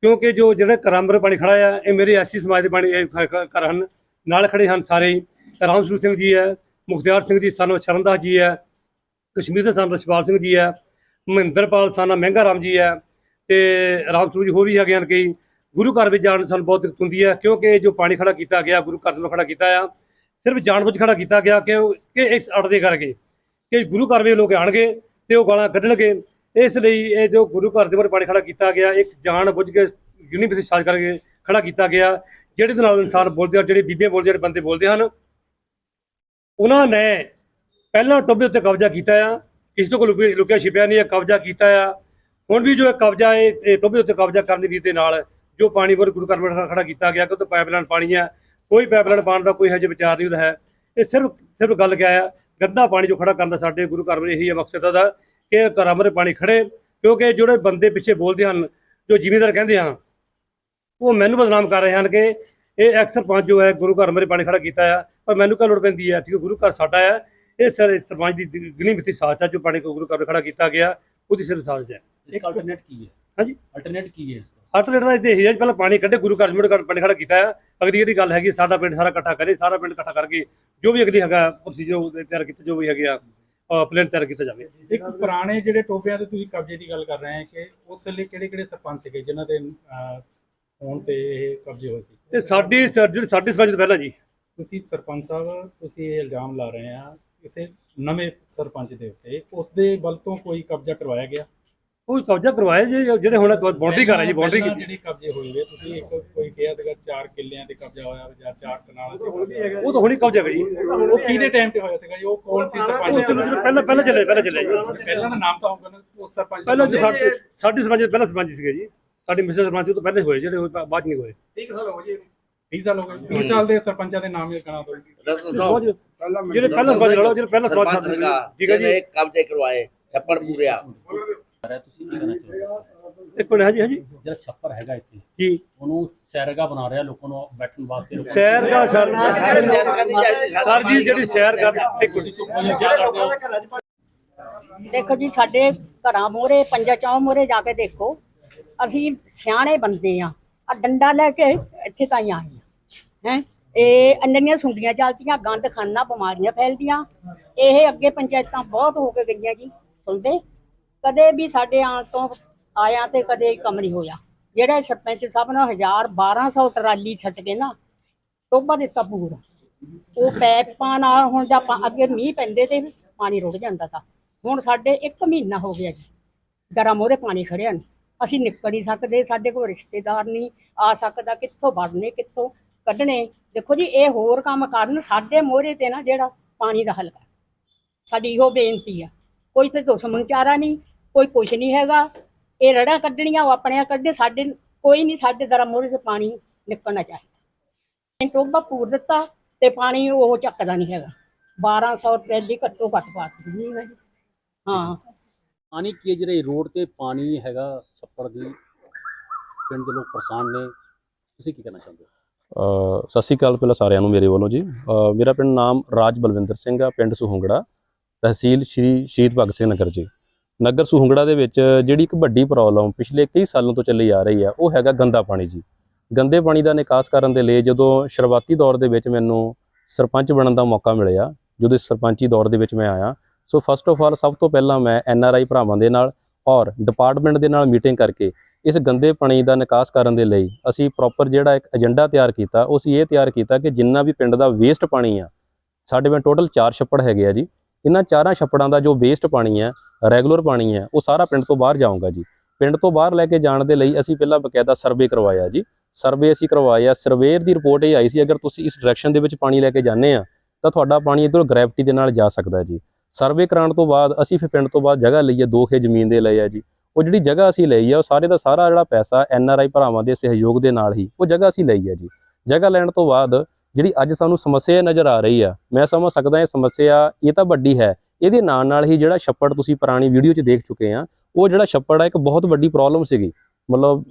ਕਿਉਂਕਿ ਜੋ ਜਿਹੜੇ ਕਰਾਮਰ ਪਾਣੀ ਖੜਾ ਆ, ਇਹ ਮੇਰੇ ਐਸੀ ਸਮਾਜ ਦੇ ਪਾਣੀ ਘਰ ਹਨ। ਨਾਲ ਖੜੇ ਹਨ ਸਾਰੇ ਰਾਮਸੂਰ ਸਿੰਘ ਜੀ ਹੈ, ਮੁਖਤਿਆਰ ਸਿੰਘ ਜੀ, ਸਾਨੂੰ ਸ਼ਰਨਦਾਸ ਜੀ ਹੈ, ਕਸ਼ਮੀਰ ਦੇ ਸਾਨੂੰ ਰਸ਼ਪਾਲ ਸਿੰਘ ਜੀ ਹੈ, ਮਹਿੰਦਰਪਾਲ ਸਾਨਾ ਮਹਿੰਗਾ ਰਾਮ ਜੀ ਹੈ ਤੇ ਰਾਮ ਸੂਰ ਜੀ ਹੋਰ ਵੀ ਹੈਗੇ ਹਨ ਕਈ। ਗੁਰੂ ਘਰ ਵਿੱਚ ਜਾਣ ਨੂੰ ਸਾਨੂੰ ਬਹੁਤ ਦਿੱਕਤ ਹੁੰਦੀ ਹੈ ਕਿਉਂਕਿ ਜੋ ਪਾਣੀ ਖੜਾ ਕੀਤਾ ਗਿਆ, ਗੁਰੂ ਘਰ ਨੂੰ ਖੜਾ ਕੀਤਾ ਆ, ਸਿਰਫ ਜਾਣਬੁੱਝ ਖੜਾ ਕੀਤਾ ਗਿਆ ਕਿ ਉਹ- ਕਿ ਇਸ ਅੜ ਦੇ ਕਰਕੇ, ਕਿ ਗੁਰੂ ਘਰ ਵਿੱਚ ਲੋਕ ਆਣਗੇ ਤੇ ਉਹ ਗਾਲਾਂ ਕੱਢਣਗੇ। ਇਸ ਲਈ ਇਹ ਜੋ ਗੁਰੂ ਘਰ ਦੇ ਬਾਰੇ ਪਾਣੀ ਖੜਾ ਕੀਤਾ ਗਿਆ, ਇੱਕ ਜਾਣ ਬੁੱਝ ਕੇ ਯੂਨੀਵਰਸਿਟੀ ਸਾਜ ਕਰਕੇ ਖੜਾ ਕੀਤਾ ਗਿਆ, ਜਿਹੜੇ ਦੇ ਨਾਲ ਇਨਸਾਨ ਬੋਲਦੇ ਆ, ਜਿਹੜੇ ਬੀਬੀਆਂ ਬੋਲਦੇ ਜਿਹੜੇ ਬੰਦੇ ਬੋਲਦੇ ਹਨ, ਉਹਨਾਂ ਨੇ ਪਹਿਲਾਂ ਟੋਬੇ ਉੱਤੇ ਕਬਜ਼ਾ ਕੀਤਾ ਆ, ਕਿਸੇ ਤੋਂ ਕੋਈ ਲੁਕਿਆ- ਛਿਪਿਆ ਨਹੀਂ ਹੈ, ਕਬਜ਼ਾ ਕੀਤਾ ਆ। ਹੁਣ ਵੀ ਜੋ ਕਬਜ਼ਾ ਹੈ, ਇਹ ਟੋਬੇ ਉੱਤੇ ਕਬਜ਼ਾ ਕਰਨ ਦੀ ਰੀਤ ਦੇ ਨਾਲ ਜੋ ਪਾਣੀ ਵਰ ਗੁਰੂ ਘਰ ਵਿੱਚ ਖੜਾ ਕੀਤਾ ਗਿਆ ਕਿ ਉੱਤੇ ਪਾਈਪਲਾਈਨ ਪਾਣੀ ਹੈ ਕੋਈ ਪਾਈਪਲਾਈਨ ਪਾਉਣ ਦਾ ਕੋਈ ਹਜੇ ਵਿਚਾਰ ਨਹੀਂ ਹੁੰਦਾ ਹੈ। ਇਹ ਸਿਰਫ ਸਿਰਫ ਗੱਲ ਕਿਆ ਆ, ਗੰਦਾ ਪਾਣੀ ਜੋ ਖੜਾ ਕਰਨ ਦਾ ਸਾਡੇ ਗੁਰੂ ਘਰ ਵਿੱਚ ਇਹੀ ਹੈ ਮਕਸਦ ਦਾ ਕਿ ਘਰਾਂ ਮਰੇ ਪਾਣੀ ਖੜੇ ਕਿਉਂਕਿ ਜਿਹੜੇ ਬੰਦੇ ਪਿੱਛੇ ਬੋਲਦੇ ਹਨ ਜੋ ਜ਼ਿਮੀਂਦਾਰ ਕਹਿੰਦੇ ਹਨ ਉਹ ਮੈਨੂੰ ਬਦਨਾਮ ਕਰ ਰਹੇ ਹਨ ਕਿ ਇਹ ਐਕਸ ਸਰਪੰਚ ਜੋ ਹੈ ਗੁਰੂ ਘਰ ਮੇਰੇ ਪਾਣੀ ਖੜਾ ਕੀਤਾ ਆ ਪਰ ਮੈਨੂੰ ਕਾ ਲੋੜ ਪੈਂਦੀ ਹੈ? ਠੀਕ ਹੈ ਗੁਰੂ ਘਰ ਸਾਡਾ ਹੈ ਇਹ ਸਰ ਸਰਪੰਚ ਦੀ ਗਿਣੀ ਮਿੱਤੀ ਸਾਚ ਹੈ ਜੋ ਪਾਣੀ ਕੋ ਗੁਰੂ ਘਰ ਖੜਾ ਕੀਤਾ ਗਿਆ ਉਹਦੀ ਸਿਰ ਸਾਚ ਹੈ। ਅਲਟਰਨੇਟ ਕੀ ਹੈ? ਹਾਂਜੀ? ਅਲਟਰਨੇਟ ਕੀ ਹੈ ਇਸ ਦਾ? ਅਲਟਰਨੇਟ ਦਾ ਇਹ ਹੈ ਪਹਿਲਾਂ ਪਾਣੀ ਕੱਢੇ ਗੁਰੂ ਘਰ ਮੇਰੇ ਪਾਣੀ ਖੜਾ ਕੀਤਾ ਹੈ ਅਗਲੀ ਇਹਦੀ ਗੱਲ ਹੈਗੀ ਸਾਡਾ ਪਿੰਡ ਸਾਰਾ ਇਕੱਠਾ ਕਰੇ ਸਾਰਾ ਪਿੰਡ ਇਕੱਠਾ ਕਰਕੇ ਜੋ ਵੀ ਅਗਲੀ ਹੈਗਾ ਪ੍ਰੋਸੀਜਰ ਤਿਆਰ ਕੀਤਾ ਜੋ ਵੀ ਹੈਗਾ ਆ ਪਲਾਨ ਤਿਆਰ ਕੀਤਾ ਜਾਵੇ। ਇੱਕ ਪੁਰਾਣੇ ਜਿਹੜੇ ਟੋਬਿਆਂ ਤੇ ਤੁਸੀਂ ਕਬਜ਼ੇ ਦੀ ਗੱਲ ਕਰ ਰਹੇ ਹੋ ਕਿ ਉਸ ਵੇਲੇ ਕਿਹੜੇ ਕਿਹੜੇ ਸਰਪੰਚ ਸੀਗੇ ਜਿਨ੍ਹਾਂ ਦੇ ਹੋਣ ਤੇ ਇਹ ਕਬਜ਼ੇ ਹੋਏ ਸੀ? ਤੇ ਸਾਡੀ ਜਿਹੜੀ ਸਾਡੀ ਤੋਂ ਪਹਿਲਾਂ ਜੀ। ਤੁਸੀਂ ਸਰਪੰਚ ਸਾਹਿਬ ਤੁਸੀਂ ਇਹ ਇਲਜ਼ਾਮ ਲਾ ਰਹੇ ਆ ਕਿਸੇ ਨਵੇਂ ਸਰਪੰਚ ਦੇ ਉੱਤੇ ਉਸ ਦੇ ਬਲ ਤੋਂ ਕੋਈ ਕਬਜ਼ਾ ਕਰਵਾਇਆ ਗਿਆ? ਉਹ ਕਬਜ਼ਾ ਕਰਵਾਏ ਜੀ ਜਿਹੜੇ ਹੁਣ ਬਾਉਂਡਰੀ ਕਰ ਹੈ ਜੀ ਬਾਉਂਡਰੀ ਪਹਿਲਾਂ ਕੀਤੀ। ਜਿਹੜੇ ਕਬਜ਼ੇ ਹੋਏ ਹੋਏ ਤੁਸੀਂ ਇੱਕ ਕੋਈ ਕਿਹਾ ਸੀਗਾ 4 ਕਿੱਲਿਆਂ ਤੇ ਕਬਜ਼ਾ ਹੋਇਆ ਜਾਂ 4 ਕਨਾਲਾਂ ਤੇ ਕਬਜ਼ਾ ਹੋਇਆ। ਉਹ ਤਾਂ ਹੁਣੀ ਕਬਜ਼ਾ ਕਰੀ। ਉਹ ਕਿਹਦੇ ਟਾਈਮ ਤੇ ਹੋਇਆ ਸੀਗਾ ਜੀ? ਉਹ ਕੌਣ ਸੀ ਉਹ ਸਰਪੰਚ? ਜਦੋਂ ਪਹਿਲਾਂ ਪਹਿਲਾਂ ਚੱਲੇ ਪਹਿਲਾਂ ਚੱਲੇ ਜੀ। ਪਹਿਲਾਂ ਦਾ ਨਾਮ ਤਾਂ ਹੋਊਗਾ ਨਾ ਉਸ ਸਰਪੰਚ ਦਾ ਪਹਿਲਾਂ ਜੋ ਸਾਡੇ ਦੇ ਪਹਿਲਾਂ ਸਰਪੰਚ ਸੀਗੇ ਜੀ। ਸਾਡੀ ਮਿਸਰ ਸਰਪੰਚ ਉਹ ਤੋਂ ਪਹਿਲੇ ਹੋਏ ਜਿਹੜੇ ਹੋਏ ਬਾ- ਬਾਅਦ 'ਚ ਨਹੀਂ ਹੋਏ। 30 ਸਾਲ ਹੋ ਗਏ 30 ਸਾਲ ਹੋ ਗਏ। 30 ਸਾਲ ਦੇ ਸਰਪੰਚਾਂ ਦੇ ਨਾਮ ਹੀ ਗਣਾ ਦੋ। ਸਮਾਜ ਜਿਹੜੇ ਪਹਿਲਾਂ ਸਰਪੰਚ ਲੜੋ ਜਿਹੜੇ ਪਹਿਲਾਂ ਸਰਪੰਚ ਸਰਪੰਚ ਠੀਕ ਹੈ ਜੀ। ਜਿਹਨੇ ਕਬਜ਼ੇ ਕਰਵਾਏ ਛੱਪੜ ਪੂਰਿਆ। ਹੈ ਤੁਸੀਂ ਕੀ ਕਹਿਣਾ ਚਾਹੁੰਦੇ ਹੋ ਇੱਕ ਮਿੰਟ ਹਾਂਜੀ ਹਾਂਜੀ। ਜਿਹੜਾ ਛੱਪਰ ਹੈਗਾ ਇੱਥੇ ਜੀ। ਉਹਨੂੰ ਸੈਰਗਾ ਬਣਾ ਰਿਹਾ ਲੋਕਾਂ ਨੂੰ ਬੈਠਣ ਵਾਸਤੇ। ਸੈਰ ਦਾ ਸਰ ਸਾਰੇ ਜਾਣਕਾਰੀ ਚਾਹੀਦੀ ਸਰ ਜੀ ਜਿਹੜੀ ਸੈਰ ਕਰ ਇੱਕ ਮਿੰਟ ਚੁੱਪ ਹੋ ਜਾਓ, ਕੀ ਕਰਦੇ ਹੋ? ਦੇਖੋ ਜੀ ਸਾਡੇ ਘਰਾਂ ਮੋਰੇ ਪੰਜਾ ਚੌਂ ਮੋਰੇ ਜਾ ਕੇ ਦੇਖੋ ਅਸੀਂ ਸਿਆਣੇ ਬੰਦੇ ਆ ਆ ਡੰਡਾ ਲੈ ਕੇ ਇੱਥੇ ਤਾਈਂ ਆਏ ਆ ਹੈ? ਇਹ ਅੰਦਰੀਆਂ ਸੁੰਡੀਆਂ ਚੱਲਦੀਆਂ ਗੰਦ ਖਾਨਾ ਬਿਮਾਰੀਆਂ ਫੈਲਦੀਆਂ। ਇਹ ਅੱਗੇ ਪੰਚਾਇਤਾਂ ਬਹੁਤ ਹੋ ਕੇ ਗਈਆਂ ਜੀ ਸੁਣਦੇ? ਕਦੇ ਵੀ ਸਾਡੇ ਆਉਣ ਤੋਂ ਆਇਆ ਤੇ ਕਦੇ ਕੰਮ ਨਹੀਂ ਹੋਇਆ। ਜਿਹੜਾ ਸਰਪੰਚ ਸਾਹਿਬ ਨੇ 1000 1200 ਟਰਾਲੀ ਛੱਡ ਕੇ ਨਾ ਟੋਬਾ ਦਿੱਤਾ ਪੂਰਾ ਉਹ ਪੈਪਾਂ ਨਾਲ ਹੁਣ ਜਾਂ ਅੱਗੇ ਮੀਂਹ ਪੈਂਦੇ ਤੇ ਪਾਣੀ ਰੁੜ ਜਾਂਦਾ ਤਾ। ਹੁਣ ਸਾਡੇ 1 ਮਹੀਨਾ ਹੋ ਗਿਆ ਜੀ ਗਰਾਂ ਮੋਰੇ ਪਾਣੀ ਖੜਿਆ ਨਹੀਂ ਅਸੀਂ ਨਿਕਲ ਨਹੀਂ ਸਕਦੇ, ਸਾਡੇ ਕੋਲ ਰਿਸ਼ਤੇਦਾਰ ਨਹੀਂ ਆ ਸਕਦਾ ਕਿੱਥੋਂ ਵੜਨੇ, ਕਿੱਥੋਂ ਕੱਢਣੇ। ਦੇਖੋ ਜੀ, ਇਹ ਹੋਰ ਕੰਮ ਕਰਨ ਸਾਡੇ ਮੋਰੇ ਤੇ ਨਾ ਜਿਹੜਾ ਪਾਣੀ ਦਾ ਹੱਲ ਕਰ। ਸਾਡੀ ਇਹੋ ਬੇਨਤੀ ਆ। ਕੋਈ ਤੇ ਦੁਸ਼ਮਣ ਚਾਰਾ ਨਹੀਂ ਕੋਈ ਕੁਛ ਨਹੀਂ ਹੈਗਾ। ਇਹ ਰੜਾ ਕੱਢਣੀਆਂ ਉਹ ਆਪਣੀਆਂ ਕੱਢੇ। ਸਾਡੇ ਕੋਈ ਨਹੀਂ ਸਾਡੇ ਦਰਾਂ ਮੋਰੇ ਤੇ ਪਾਣੀ ਨਿਕਲਣਾ ਚਾਹੀਦਾ ਇਹ ਟੋਬਾ ਪੂਰ ਦਿੱਤਾ ਤੇ ਪਾਣੀ ਉਹ ਚੱਕਦਾ ਨਹੀਂ ਹੈਗਾ। 1200 ਰੁਪਏ ਦੀ ਘੱਟੋ ਘੱਟ ਦਿੱਤੀ ਜੀ ਹਾਂ। ਪਾਣੀ ਕੀ ਜਿਹੜੇ ਰੋਡ ਤੇ ਪਾਣੀ ਹੈਗਾ ਛੱਪੜ ਦੀ? ਪਿੰਡ ਦੇ ਲੋਕ ਪਰੇਸ਼ਾਨ ਨੇ। ਤੁਸੀਂ ਕੀ ਕਹਿਣਾ ਚਾਹੁੰਦੇ ਹੋ? ਸਤਿ ਸ਼੍ਰੀ ਅਕਾਲ ਪਹਿਲਾਂ ਸਾਰਿਆਂ ਨੂੰ ਮੇਰੇ ਵੱਲੋਂ ਜੀ। ਮੇਰਾ ਪਿੰਡ ਨਾਮ ਰਾਜ ਬਲਵਿੰਦਰ ਸਿੰਘ ਆ ਪਿੰਡ ਸੁਹੰਗੜਾ ਤਹਿਸੀਲ ਸ਼੍ਰੀ ਸ਼ਹੀਦ ਭਗਤ ਸਿੰਘ ਨਗਰ ਜੀ। ਨਗਰ ਸੁਹੰਗੜਾ ਦੇ ਵਿੱਚ ਜਿਹੜੀ ਇੱਕ ਵੱਡੀ ਪ੍ਰੋਬਲਮ ਪਿਛਲੇ ਕਈ ਸਾਲਾਂ ਤੋਂ ਚੱਲੀ ਆ ਰਹੀ ਆ, ਉਹ ਹੈਗਾ ਗੰਦਾ ਪਾਣੀ ਜੀ। ਗੰਦੇ ਪਾਣੀ ਦਾ ਨਿਕਾਸ ਕਰਨ ਦੇ ਲਈ ਜਦੋਂ ਸ਼ੁਰੂਆਤੀ ਦੌਰ ਦੇ ਵਿੱਚ ਮੈਨੂੰ ਸਰਪੰਚ ਬਣਨ ਦਾ ਮੌਕਾ ਮਿਲਿਆ, ਜਦੋਂ ਇਸ ਸਰਪੰਚੀ ਦੌਰ ਦੇ ਵਿੱਚ ਮੈਂ ਆਇਆ, ਸੋ ਫਸਟ ਆਫ ਆਲ ਸਭ ਤੋਂ ਪਹਿਲਾਂ ਮੈਂ ਐਨ ਆਰ ਆਈ ਭਰਾਵਾਂ ਦੇ ਨਾਲ ਔਰ ਡਿਪਾਰਟਮੈਂਟ ਦੇ ਨਾਲ ਮੀਟਿੰਗ ਕਰਕੇ ਇਸ ਗੰਦੇ ਪਾਣੀ ਦਾ ਨਿਕਾਸ ਕਰਨ ਦੇ ਲਈ ਅਸੀਂ ਪ੍ਰੋਪਰ ਜਿਹੜਾ ਇੱਕ ਏਜੰਡਾ ਤਿਆਰ ਕੀਤਾ, ਉਹ ਅਸੀਂ ਇਹ ਤਿਆਰ ਕੀਤਾ ਕਿ ਜਿੰਨਾ ਵੀ ਪਿੰਡ ਦਾ ਵੇਸਟ ਪਾਣੀ ਆ, ਸਾਡੇ ਪਿੰਡ ਟੋਟਲ 4 ਛੱਪੜ ਹੈਗੇ ਆ ਜੀ। ਇਹਨਾਂ ਚਾਰਾਂ ਛੱਪੜਾਂ ਦਾ ਜੋ ਵੇਸਟ ਪਾਣੀ ਹੈ ਰੈਗੂਲਰ ਪਾਣੀ ਹੈ, ਉਹ ਸਾਰਾ ਪਿੰਡ ਤੋਂ ਬਾਹਰ ਜਾਊਗਾ ਜੀ। ਪਿੰਡ ਤੋਂ ਬਾਹਰ ਲੈ ਕੇ ਜਾਣ ਦੇ ਲਈ ਅਸੀਂ ਪਹਿਲਾਂ ਬਕਾਇਦਾ ਸਰਵੇ ਕਰਵਾਇਆ ਜੀ। ਸਰਵੇ ਅਸੀਂ ਕਰਵਾਇਆ ਸਰਵੇਅਰ ਦੀ ਰਿਪੋਰਟ ਇਹ ਆਈ ਸੀ, ਅਗਰ ਤੁਸੀਂ ਇਸ ਡਾਇਰੈਕਸ਼ਨ ਦੇ ਵਿੱਚ ਪਾਣੀ ਲੈ ਕੇ ਜਾਂਦੇ ਆ, ਤਾਂ ਤੁਹਾਡਾ ਪਾਣੀ ਇਧਰੋਂ ਗ੍ਰੈਵਿਟੀ ਦੇ ਨਾਲ ਜਾ ਸਕਦਾ ਜੀ। ਸਰਵੇ ਕਰਾਉਣ ਤੋਂ ਬਾਅਦ ਅਸੀਂ ਫਿਰ ਪਿੰਡ ਤੋਂ ਬਾਅਦ ਜਗ੍ਹਾ ਲਈ ਹੈ ਦੋ ਖੇ ਜ਼ਮੀਨ ਦੇ ਲਈ ਆ ਜੀ। ਉਹ ਜਿਹੜੀ ਜਗ੍ਹਾ ਅਸੀਂ ਲਈ ਆ, ਉਹ ਸਾਰੇ ਦਾ ਸਾਰਾ ਜਿਹੜਾ ਪੈਸਾ ਐਨ ਆਰ ਆਈ ਭਰਾਵਾਂ ਦੇ ਸਹਿਯੋਗ ਦੇ ਨਾਲ ਹੀ, ਉਹ ਜਗ੍ਹਾ ਅਸੀਂ ਲਈ ਹੈ ਜੀ। ਜਗ੍ਹਾ ਲੈਣ ਤੋਂ ਬਾਅਦ ਜਿਹੜੀ ਅੱਜ ਸਾਨੂੰ ਸਮੱਸਿਆ ਨਜ਼ਰ ਆ ਰਹੀ ਆ, ਮੈਂ ਸਮਝ ਸਕਦਾ ਇਹ ਸਮੱਸਿਆ ਇਹ ਤਾਂ ਵੱਡੀ ਹੈ, ਇਹਦੇ ਨਾਲ ਨਾਲ ਹੀ ਜਿਹੜਾ ਛੱਪੜ ਤੁਸੀਂ ਪੁਰਾਣੀ ਵੀਡੀਓ 'ਚ ਦੇਖ ਚੁੱਕੇ ਆ, ਉਹ ਜਿਹੜਾ ਛੱਪੜ ਆ ਇੱਕ ਬਹੁਤ ਵੱਡੀ ਪ੍ਰੋਬਲਮ ਸੀਗੀ, ਮਤਲਬ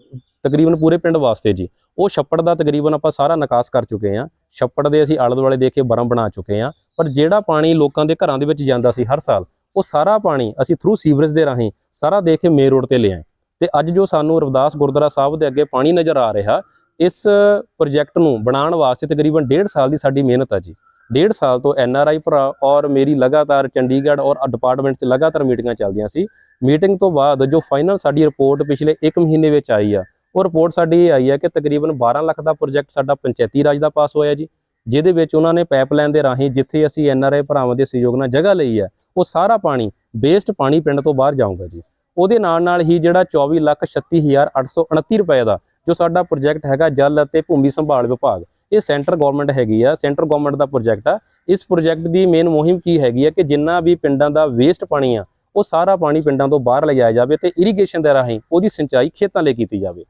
ਤਕਰੀਬਨ ਪੂਰੇ ਪਿੰਡ ਵਾਸਤੇ ਜੀ, ਉਹ ਛੱਪੜ ਦਾ ਤਕਰੀਬਨ ਆਪਾਂ ਸਾਰਾ ਨਿਕਾਸ ਕਰ ਚੁੱਕੇ ਆ, ਛੱਪੜ ਦੇ ਅਸੀਂ ਆਲੇ ਦੁਆਲੇ ਦੇਖ ਕੇ ਬਰਮ ਬਣਾ ਚੁੱਕੇ ਆ, ਪਰ ਜਿਹੜਾ ਪਾਣੀ ਲੋਕਾਂ ਦੇ ਘਰਾਂ ਦੇ ਵਿੱਚ ਜਾਂਦਾ ਸੀ ਹਰ ਸਾਲ, ਉਹ ਸਾਰਾ ਪਾਣੀ ਅਸੀਂ ਥਰੂ ਸੀਵਰੇਜ ਦੇ ਰਾਹੀਂ ਸਾਰਾ ਦੇਖ ਕੇ ਮੇਨ ਰੋਡ ਤੇ ਲਿਆਏ, ਤੇ ਅੱਜ ਜੋ ਸਾਨੂੰ ਰਵਦਾਸ ਗੁਰਦੁਆਰਾ ਸਾਹਿਬ ਦੇ ਅੱਗੇ ਪਾਣੀ ਨਜ਼ਰ ਆ ਰਿਹਾ ਇਸ ਪ੍ਰੋਜੈਕਟ ਨੂੰ ਬਣਾਉਣ ਵਾਸਤੇ ਤਕਰੀਬਨ 1.5 ਸਾਲ ਦੀ ਸਾਡੀ ਮਿਹਨਤ ਆ ਜੀ। 1.5 ਸਾਲ ਤੋਂ ਐਨ ਆਰ ਆਈ ਭਰਾ ਔਰ ਮੇਰੀ ਲਗਾਤਾਰ ਚੰਡੀਗੜ੍ਹ ਔਰ ਡਿਪਾਰਟਮੈਂਟ 'ਚ ਲਗਾਤਾਰ ਮੀਟਿੰਗਾਂ ਚੱਲਦੀਆਂ ਸੀ। ਮੀਟਿੰਗ ਤੋਂ ਬਾਅਦ ਜੋ ਫਾਈਨਲ ਸਾਡੀ ਰਿਪੋਰਟ ਪਿਛਲੇ 1 ਮਹੀਨੇ ਵਿੱਚ ਆਈ ਆ, ਉਹ ਰਿਪੋਰਟ ਸਾਡੀ ਇਹ ਆਈ ਹੈ ਕਿ ਤਕਰੀਬਨ 12 ਲੱਖ ਦਾ ਪ੍ਰੋਜੈਕਟ ਸਾਡਾ ਪੰਚਾਇਤੀ ਰਾਜ ਦਾ ਪਾਸ ਹੋਇਆ ਜੀ, ਜਿਹਦੇ ਵਿੱਚ ਉਹਨਾਂ ਨੇ ਪਾਈਪਲਾਈਨ ਦੇ ਰਾਹੀਂ ਜਿੱਥੇ ਅਸੀਂ ਐਨ ਆਰ ਆਈ ਭਰਾਵਾਂ ਦੇ ਸਹਿਯੋਗ ਨਾਲ ਜਗ੍ਹਾ ਲਈ ਆ, ਉਹ ਸਾਰਾ ਪਾਣੀ ਵੇਸਟ ਪਾਣੀ ਪਿੰਡ ਤੋਂ ਬਾਹਰ ਜਾਊਗਾ ਜੀ। ਉਹਦੇ ਨਾਲ ਨਾਲ ਹੀ ਜਿਹੜਾ 24 ਲੱਖ 36829 ਰੁਪਏ ਦਾ ਜੋ ਸਾਡਾ ਪ੍ਰੋਜੈਕਟ ਹੈਗਾ ਜਲ ਅਤੇ ਭੂਮੀ ਸੰਭਾਲ ਵਿਭਾਗ। ਇਹ ਸੈਂਟਰ ਗਵਰਨਮੈਂਟ ਹੈਗੀ ਆ ਸੈਂਟਰ ਗਵਰਨਮੈਂਟ ਦਾ ਪ੍ਰੋਜੈਕਟ ਆ। ਇਸ ਪ੍ਰੋਜੈਕਟ ਦੀ ਮੇਨ ਮੁਹਿੰਮ ਕੀ ਹੈਗੀ ਆ ਕਿ ਜਿੰਨਾ ਵੀ ਪਿੰਡਾਂ ਦਾ ਵੇਸਟ ਪਾਣੀ ਆ, ਉਹ ਸਾਰਾ ਪਾਣੀ ਪਿੰਡਾਂ ਤੋਂ ਬਾਹਰ ਲਿਜਾਇਆ ਜਾਵੇ ਤੇ ਇਰੀਗੇਸ਼ਨ ਦੇ ਰਾਹੀਂ ਉਹਦੀ ਸਿੰਚਾਈ ਖੇਤਾਂ ਲਈ ਕੀਤੀ ਜਾਵੇ।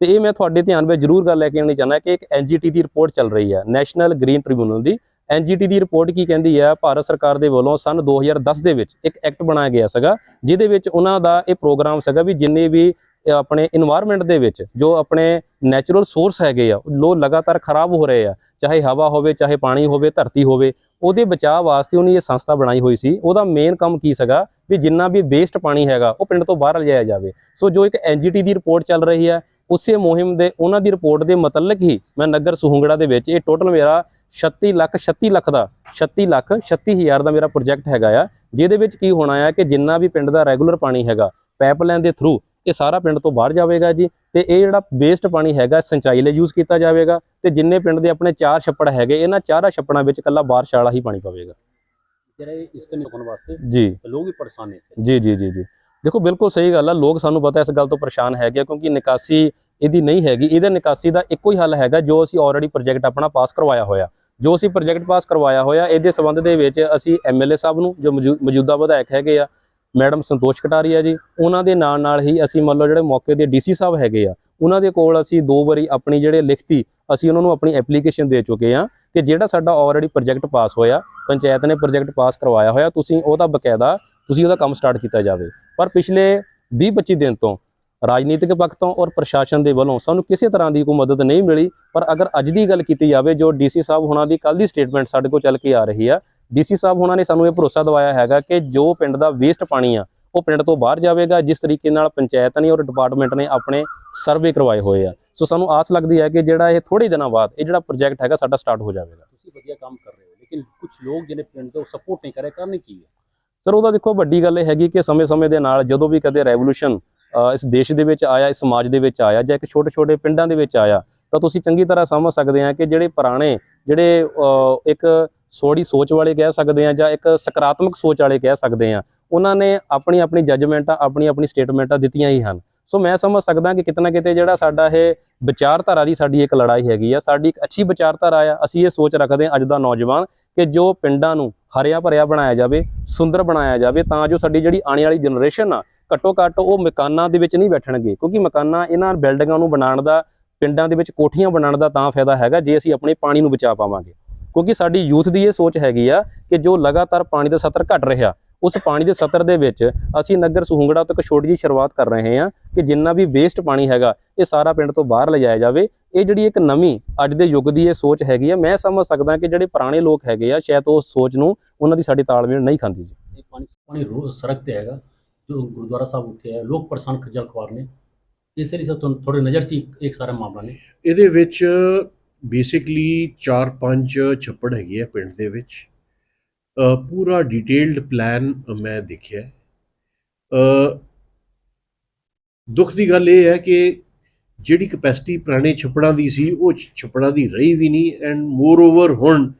ਤੇ ਇਹ ਮੈਂ ਤੁਹਾਡੇ ਧਿਆਨ ਵਿੱਚ ਜ਼ਰੂਰ ਗੱਲ ਲੈ ਕੇ ਆਉਣੀ ਚਾਹੁੰਦਾ ਕਿ ਇੱਕ ਐਨਜੀਟੀ ਦੀ ਰਿਪੋਰਟ ਚੱਲ ਰਹੀ ਹੈ ਨੈਸ਼ਨਲ ਗ੍ਰੀਨ ਟ੍ਰਿਬਿਊਨਲ ਦੀ। ਐਨਜੀਟੀ ਦੀ ਰਿਪੋਰਟ ਕੀ ਕਹਿੰਦੀ ਹੈ ਭਾਰਤ ਸਰਕਾਰ ਦੇ ਵੱਲੋਂ ਸਨ 2010 ਦੇ ਵਿੱਚ ਇੱਕ ਐਕਟ ਬਣਾਇਆ ਗਿਆ ਸੀਗਾ, ਜਿਹਦੇ ਵਿੱਚ ਉਹਨਾਂ ਦਾ ਇਹ ਪ੍ਰੋਗਰਾਮ ਸੀਗਾ ਵੀ ਜਿੰਨੇ ਵੀ ਆਪਣੇ এনवायरमेंट ਦੇ ਵਿੱਚ, ਜੋ ਆਪਣੇ ਨੈਚੁਰਲ ਸੋਰਸ ਹੈਗੇ ਆ ਲੋ ਲਗਾਤਾਰ ਖਰਾਬ ਹੋ ਰਹੇ ਆ, ਚਾਹੇ ਹਵਾ ਹੋਵੇ, ਚਾਹੇ ਪਾਣੀ ਹੋਵੇ, ਧਰਤੀ ਹੋਵੇ, ਉਹਦੇ ਬਚਾਅ ਵਾਸਤੇ ਉਹਨੇ ਇਹ ਸੰਸਥਾ ਬਣਾਈ ਹੋਈ ਸੀ। ਉਹਦਾ ਮੇਨ ਕੰਮ ਕੀ ਸੀਗਾ? ਵੀ ਜਿੰਨਾ ਵੀ ਵੇਸਟ ਪਾਣੀ ਹੈਗਾ, ਉਹ ਪਿੰਡ ਤੋਂ ਬਾਹਰ ਲਿਜਾਇਆ ਜਾਵੇ। ਸੋ ਜੋ ਇੱਕ ਐਨਜੀਟੀ ਦੀ ਰਿਪੋਰਟ ਚੱਲ ਰਹੀ ਹੈ ਉਸੇ ਮੁਹਿੰਮ ਦੇ, ਉਹਨਾਂ ਦੀ ਰਿਪੋਰਟ ਦੇ ਮਤਲਬ ਹੀ ਮੈਂ ਨਗਰ ਸੁਹੰਗੜਾ ਦੇ ਵਿੱਚ ਇਹ ਟੋਟਲ ਮੇਰਾ 36 ਲੱਖ 36 ਲੱਖ ਦਾ 36 ਲੱਖ 36000 ਦਾ ਮੇਰਾ ਪ੍ਰੋਜੈਕਟ ਹੈਗਾ ਆ, ਜਿਹਦੇ ਵਿੱਚ ਕੀ ਹੋਣਾ ਆ ਕਿ ਜਿੰਨਾ ਵੀ ਪਿੰਡ ਦਾ ਰੈਗੂਲਰ ਪਾਣੀ ਹੈਗਾ ਪਾਈਪਲਾਈਨ ਦੇ ਥਰੂ ਇਹ ਸਾਰਾ ਪਿੰਡ ਤੋਂ ਬਾਹਰ ਜਾਵੇਗਾ ਜੀ ਤੇ ਇਹ ਜਿਹੜਾ ਵੇਸਟ ਪਾਣੀ ਹੈਗਾ ਸਿੰਚਾਈ ਲਈ ਯੂਜ਼ ਕੀਤਾ ਜਾਵੇਗਾ ਤੇ ਜਿੰਨੇ ਪਿੰਡ ਦੇ ਆਪਣੇ ਚਾਰ ਛੱਪੜ ਹੈਗੇ ਇਹਨਾਂ ਚਾਰਾਂ ਛੱਪੜਾਂ ਵਿੱਚ ਕੱਲਾ ਬਾਰਿਸ਼ ਵਾਲਾ ਹੀ ਪਾਣੀ ਪਵੇਗਾ। ਜਿਹੜੇ ਇਸ ਤੇ ਨਿਕਲਣ ਵਾਸਤੇ ਜੀ। ਲੋਕ ਵੀ ਪਰੇਸ਼ਾਨ ਨੇ ਇਸ ਜੀ ਜੀ ਜੀ ਜੀ। ਦੇਖੋ ਬਿਲਕੁਲ ਸਹੀ ਗੱਲ ਆ ਲੋਕ ਸਾਨੂੰ ਪਤਾ ਇਸ ਗੱਲ ਤੋਂ ਪਰੇਸ਼ਾਨ ਹੈਗੇ ਕਿਉਂਕਿ ਨਿਕਾਸੀ ਇਹਦੀ ਨਹੀਂ ਹੈਗੀ ਇਹਦੇ ਨਿਕਾਸੀ ਦਾ ਇੱਕੋ ਹੀ ਹੱਲ ਹੈਗਾ ਜੋ ਅਸੀਂ ਆਲਰੇਡੀ ਪ੍ਰੋਜੈਕਟ ਆਪਣਾ ਪਾਸ ਕਰਵਾਇਆ ਹੋਇਆ। ਜੋ ਅਸੀਂ ਪ੍ਰੋਜੈਕਟ ਪਾਸ ਕਰਵਾਇਆ ਹੋਇਆ ਇਹਦੇ ਸੰਬੰਧ ਦੇ ਵਿੱਚ ਅਸੀਂ ਐਮਐਲਏ ਸਾਹਿਬ ਨੂੰ ਜੋ ਮੌਜੂ- ਮੌਜੂਦਾ ਵਿਧਾਇਕ ਹੈਗੇ ਆ ਮੈਡਮ ਸੰਤੋਸ਼ ਕਟਾਰੀਆ ਜੀ, ਉਹਨਾਂ ਦੇ ਨਾਲ ਨਾਲ ਹੀ ਅਸੀਂ ਮੰਨ ਲਓ ਜਿਹੜੇ ਮੌਕੇ ਦੇ ਡੀਸੀ ਸਾਹਿਬ ਹੈਗੇ ਆ, ਉਹਨਾਂ ਦੇ ਕੋਲ ਅਸੀਂ ਦੋ ਵਾਰੀ ਆਪਣੀ ਜਿਹੜੇ ਲਿਖਤੀ, ਅਸੀਂ ਉਹਨਾਂ ਨੂੰ ਆਪਣੀ ਐਪਲੀਕੇਸ਼ਨ ਦੇ ਚੁੱਕੇ ਆ ਕਿ ਜਿਹੜਾ ਸਾਡਾ ਆਲਰੇਡੀ ਪ੍ਰੋਜੈਕਟ ਪਾਸ ਹੋਇਆ, ਪੰਚਾਇਤ ਨੇ ਪ੍ਰੋਜੈਕਟ ਪਾਸ ਕਰਵਾਇਆ ਹੋਇਆ, ਤੁਸੀਂ ਉਹਦਾ ਬਕਾਇਦਾ, ਤੁਸੀਂ ਉਹਦਾ ਕੰਮ ਸਟਾਰਟ ਕੀਤਾ ਜਾਵੇ। ਪਰ ਪਿਛਲੇ 20-25 ਦਿਨ ਤੋਂ ਰਾਜਨੀਤਿਕ ਪੱਖ ਤੋਂ ਔਰ ਪ੍ਰਸ਼ਾਸਨ ਦੇ ਵੱਲੋਂ ਸਾਨੂੰ ਕਿਸੇ ਤਰ੍ਹਾਂ ਦੀ ਕੋਈ ਮਦਦ ਨਹੀਂ ਮਿਲੀ, ਪਰ ਅਗਰ ਅੱਜ ਦੀ ਗੱਲ ਕੀਤੀ ਜਾਵੇ, ਜੋ ਡੀਸੀ ਸਾਹਿਬ ਹੁਣਾਂ ਦੀ ਕੱਲ ਦੀ ਸਟੇਟਮੈਂਟ ਸਾਡੇ ਕੋਲ ਚੱਲ ਕੇ ਆ ਰਹੀ ਆ ਡੀਸੀ ਸਾਹਿਬ ਹੁਣਾਂ ਨੇ ਸਾਨੂੰ ਇਹ ਭਰੋਸਾ ਦਿਵਾਇਆ ਹੈਗਾ ਕਿ ਜੋ ਪਿੰਡ ਦਾ ਵੇਸਟ ਪਾਣੀ ਆ ਉਹ ਪਿੰਡ ਤੋਂ ਬਾਹਰ ਜਾਵੇਗਾ ਜਿਸ ਤਰੀਕੇ ਨਾਲ ਪੰਚਾਇਤ ਨੇ ਔਰ ਡਿਪਾਰਟਮੈਂਟ ਨੇ ਆਪਣੇ ਸਰਵੇ ਕਰਵਾਏ ਹੋਏ ਆ। ਸੋ ਸਾਨੂੰ ਆਸ ਲੱਗਦੀ ਹੈ ਕਿ ਜਿਹੜਾ ਇਹ ਥੋੜੇ ਦਿਨਾਂ ਬਾਅਦ ਇਹ ਜਿਹੜਾ ਪ੍ਰੋਜੈਕਟ ਹੈਗਾ ਸਾਡਾ ਸਟਾਰਟ ਹੋ ਜਾਵੇਗਾ। ਤੁਸੀਂ ਵਧੀਆ ਕੰਮ ਕਰ ਰਹੇ ਹੋ ਲੇਕਿਨ ਕੁਝ ਲੋਕ ਜਿਹਨੇ ਪਿੰਡ ਤੋਂ ਸਪੋਰਟ ਨਹੀਂ ਕਰੇ ਕਰਨੀ ਕੀ ਹੈ? ਸਰ ਉਹਦਾ ਦੇਖੋ ਵੱਡੀ ਗੱਲ ਇਹ ਹੈਗੀ ਕਿ ਸਮੇਂ-ਸਮੇਂ ਦੇ ਨਾਲ ਜਦੋਂ ਵੀ ਕਦੇ ਰੈਵੋਲੂਸ਼ਨ ਇਸ ਦੇਸ਼ ਦੇ ਵਿੱਚ ਆਇਆ ਇਸ ਸਮਾਜ ਦੇ ਵਿੱਚ ਆਇਆ ਜਾਂ ਇੱਕ ਛੋਟੇ-ਛੋਟੇ ਪਿੰਡਾਂ ਦੇ ਵਿੱਚ ਆਇਆ ਤਾਂ ਤੁਸੀਂ ਚੰਗੀ ਤਰ੍ਹਾਂ ਸਮਝ ਸਕਦੇ ਆ ਕਿ ਜਿਹੜੇ ਪੁਰਾਣੇ ਜਿਹੜੇ ਇੱਕ ਸੋੜੀ ਸੋਚ ਵਾਲੇ ਕਹਿ ਸਕਦੇ ਆ ਜਾਂ ਇੱਕ ਸਕਾਰਾਤਮਕ ਸੋਚ ਵਾਲੇ ਕਹਿ ਸਕਦੇ ਆ ਉਹਨਾਂ ਨੇ ਆਪਣੀ ਆਪਣੀ ਜੱਜਮੈਂਟਾਂ ਆਪਣੀ ਆਪਣੀ ਸਟੇਟਮੈਂਟਾਂ ਦਿੱਤੀਆਂ ਹੀ ਹਨ। ਸੋ ਮੈਂ ਸਮਝ ਸਕਦਾ ਕਿ ਕਿਤੇ ਨਾ ਕਿਤੇ ਜਿਹੜਾ ਸਾਡਾ ਇਹ ਵਿਚਾਰਧਾਰਾ ਦੀ ਸਾਡੀ ਇੱਕ ਲੜਾਈ ਹੈਗੀ ਆ, ਸਾਡੀ ਇੱਕ ਅੱਛੀ ਵਿਚਾਰਧਾਰਾ ਆ, ਅਸੀਂ ਇਹ ਸੋਚ ਰੱਖਦੇ ਹਾਂ ਅੱਜ ਦਾ ਨੌਜਵਾਨ ਕਿ ਜੋ ਪਿੰਡਾਂ ਨੂੰ ਹਰਿਆ ਭਰਿਆ ਬਣਾਇਆ ਜਾਵੇ, ਸੁੰਦਰ ਬਣਾਇਆ ਜਾਵੇ, ਤਾਂ ਜੋ ਸਾਡੀ ਜਿਹੜੀ ਆਉਣ ਵਾਲੀ ਜਨਰੇਸ਼ਨ ਆ ਘੱਟੋ ਘੱਟ ਉਹ ਮਕਾਨਾਂ ਦੇ ਵਿੱਚ ਨਹੀਂ ਬੈਠਣਗੇ, ਕਿਉਂਕਿ ਮਕਾਨਾਂ ਇਹਨਾਂ ਬਿਲਡਿੰਗਾਂ ਨੂੰ ਬਣਾਉਣ ਦਾ, ਪਿੰਡਾਂ ਦੇ ਵਿੱਚ ਕੋਠੀਆਂ ਬਣਾਉਣ ਦਾ ਤਾਂ ਫਾਇਦਾ ਹੈਗਾ, ਜੇ ਅਸੀਂ ਆਪਣੇ ਪਾਣੀ ਨੂੰ ਬਚਾ ਪਾਵਾਂਗੇ। ਕਿਉਂਕਿ ਸਾਡੀ ਯੂਥ ਦੀ ਇਹ ਸੋਚ ਹੈਗੀ ਆ ਕਿ ਜੋ ਲਗਾਤਾਰ ਪਾਣੀ ਦਾ ਸਤਰ ਘਟ ਰਿਹਾ ਉਸ ਪਾਣੀ ਦੇ ਸਤਰ ਦੇ ਵਿੱਚ ਅਸੀਂ ਨਗਰ ਸੁਹੰਗੜਾ ਤੋਂ ਇੱਕ ਛੋਟੀ ਜਿਹੀ ਸ਼ੁਰੂਆਤ ਕਰ ਰਹੇ ਹਾਂ ਕਿ ਜਿੰਨਾ ਵੀ ਵੇਸਟ ਪਾਣੀ ਹੈਗਾ ਇਹ ਸਾਰਾ ਪਿੰਡ ਤੋਂ ਬਾਹਰ ਲਿਜਾਇਆ ਜਾਵੇ। ਇਹ ਜਿਹੜੀ ਇੱਕ ਨਵੀਂ ਅੱਜ ਦੇ ਯੁੱਗ ਦੀ ਇਹ ਸੋਚ ਹੈਗੀ ਆ ਮੈਂ ਸਮਝ ਸਕਦਾ ਕਿ ਜਿਹੜੇ ਪੁਰਾਣੇ ਲੋਕ ਹੈਗੇ ਆ ਸ਼ਾਇਦ ਉਹ ਸੋਚ ਨੂੰ ਉਹਨਾਂ ਦੀ ਸਾਡੀ ਤਾਲਮੇਲ ਨਹੀਂ ਖਾਂਦੀ ਜੀ। ਇਹ ਪਾਣੀ ਪਾਣੀ ਰੋਜ਼ ਸੜਕ ਤੇ ਹੈਗਾ ਜੋ ਗੁਰਦੁਆਰਾ ਸਾਹਿਬ ਉੱਥੇ ਹੈ ਲੋਕ ਪਰੇਸ਼ਾਨ ਖੱਜਲ ਖੁਆਰ ਨੇ। ਇਸ ਲਈ ਸਰ ਤੁਹਾਨੂੰ ਥੋੜੇ ਨਜ਼ਰ 'ਚ ਇੱਕ ਸਾਰਾ ਮਾਮਲਾ ਨੇ। ਇਹਦੇ ਵਿੱਚ ਬੇਸਿਕਲੀ 4-5 ਛੱਪੜ ਹੈਗੇ ਆ ਪਿੰਡ ਦੇ ਵਿੱਚ। ਪੂਰਾ ਡਿਟੇਲਡ ਪਲਾਨ ਮੈਂ ਦੇਖਿਆ। ਦੁੱਖ ਦੀ ਗੱਲ ਇਹ ਹੈ ਕਿ ਜਿਹੜੀ ਕਪੈਸਿਟੀ ਪੁਰਾਣੇ ਛੱਪੜਾਂ ਦੀ ਸੀ, ਉਹ ਛੱਪੜਾਂ ਦੀ ਰਹੀ ਵੀ ਨਹੀਂ ਐਂਡ ਮੋਰ ਓਵਰ ਹੁਣ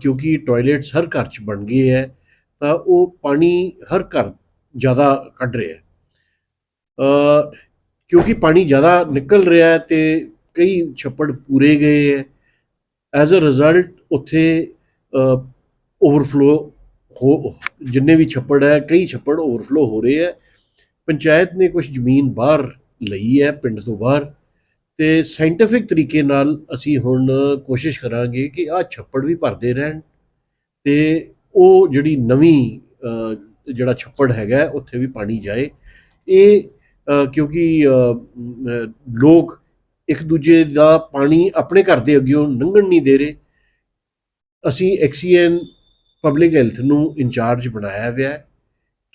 ਕਿਉਂਕਿ ਟਾਇਲਟਸ ਹਰ ਘਰ 'ਚ ਬਣ ਗਏ ਹੈ, ਤਾਂ ਉਹ ਪਾਣੀ ਹਰ ਘਰ ਜ਼ਿਆਦਾ ਕੱਢ ਰਿਹਾ ਹੈ। ਕਿਉਂਕਿ ਪਾਣੀ ਜ਼ਿਆਦਾ ਨਿਕਲ ਰਿਹਾ ਹੈ ਤੇ ਕਈ ਛੱਪੜ ਪੂਰੇ ਗਏ ਹੈ। ਐਜ਼ ਅ ਰਿਜ਼ਲਟ ਉੱਥੇ ਓਵਰਫਲੋ ਹੋ, ਜਿੰਨੇ ਵੀ ਛੱਪੜ ਹੈ, ਕਈ ਛੱਪੜ ਓਵਰਫਲੋ ਹੋ ਰਹੇ ਹੈ। ਪੰਚਾਇਤ ਨੇ ਕੁਝ ਜ਼ਮੀਨ ਬਾਹਰ ਲਈ ਹੈ, ਪਿੰਡ ਤੋਂ ਬਾਹਰ। ਤੇ ਸਾਇੰਟੀਫਿਕ ਤਰੀਕੇ ਨਾਲ ਅਸੀਂ ਹੁਣ ਕੋਸ਼ਿਸ਼ ਕਰਾਂਗੇ ਕਿ ਆਹ ਛੱਪੜ ਵੀ ਭਰਦੇ ਰਹਿਣ। ਤੇ ਉਹ ਜਿਹੜੀ ਨਵੀਂ ਜਿਹੜਾ ਛੱਪੜ ਹੈਗਾ ਉੱਥੇ ਵੀ ਪਾਣੀ ਜਾਏ। ਇਹ ਕਿਉਂਕਿ ਲੋਕ ਇੱਕ ਦੂਜੇ ਦਾ ਪਾਣੀ ਆਪਣੇ ਘਰ ਦੇ ਅੱਗਿਓਂ ਲੰਘਣ ਨਹੀਂ ਦੇ ਰਹੇ। ਅਸੀਂ ਐਕਸੀਐਨ ਪਬਲਿਕ ਹੈਲਥ ਨੂੰ ਇੰਚਾਰਜ ਬਣਾਇਆ ਹੋਇਆ ਹੈ